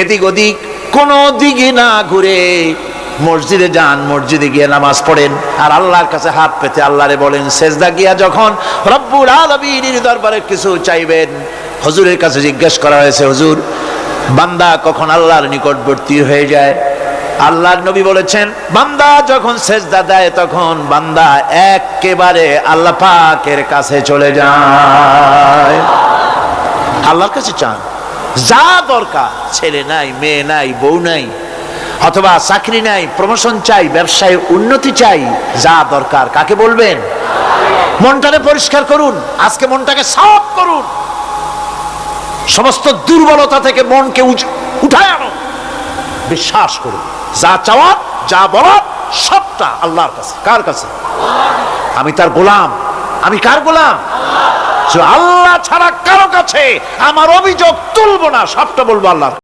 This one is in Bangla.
এদিক ওদিক কোনো দিকে না ঘুরে মসজিদে যান, মসজিদে গিয়ে নামাজ পড়েন। আর আল্লাহর কাছে হাত পেতে আল্লাহরে বলেন, সেজদা গিয়া যখন রব্বুল আলমীর দরবারে কিছু চাইবেন, হুজুরের কাছে জিজ্ঞেস করা হয়েছে, হুজুর, বান্দা কখন আল্লাহর নিকটবর্তী হয়ে যায়? আল্লাহর নবী বলেছেন, বান্দা যখন সেজদা দেয়, তখন বান্দা একেবারে আল্লাহ পাকের কাছে চলে যায়। আল্লাহর কাছে চান। যা দরকার, ছেলে নাই, মেয়ে নাই, বউ নাই, অথবা চাকরি নাই প্রমোশন চাই, ব্যবসায় উন্নতি চাই, যা দরকার, কাকে বলবেন? মনটাকে পরিষ্কার করুন, আজকে মনটাকে সাফ করুন। সমস্ত দুর্বলতা থেকে মনকে উঠায় আনো বিশ্বাস করুন, যা চাওয়া যা বলা সবটা আল্লাহর কাছে, কার কাছে? আমি তার গোলাম, আমি কার গোলাম? আল্লাহ ছাড়া কারও কাছে আমার অভিযোগ তুলবো না সবটা বলব আল্লাহ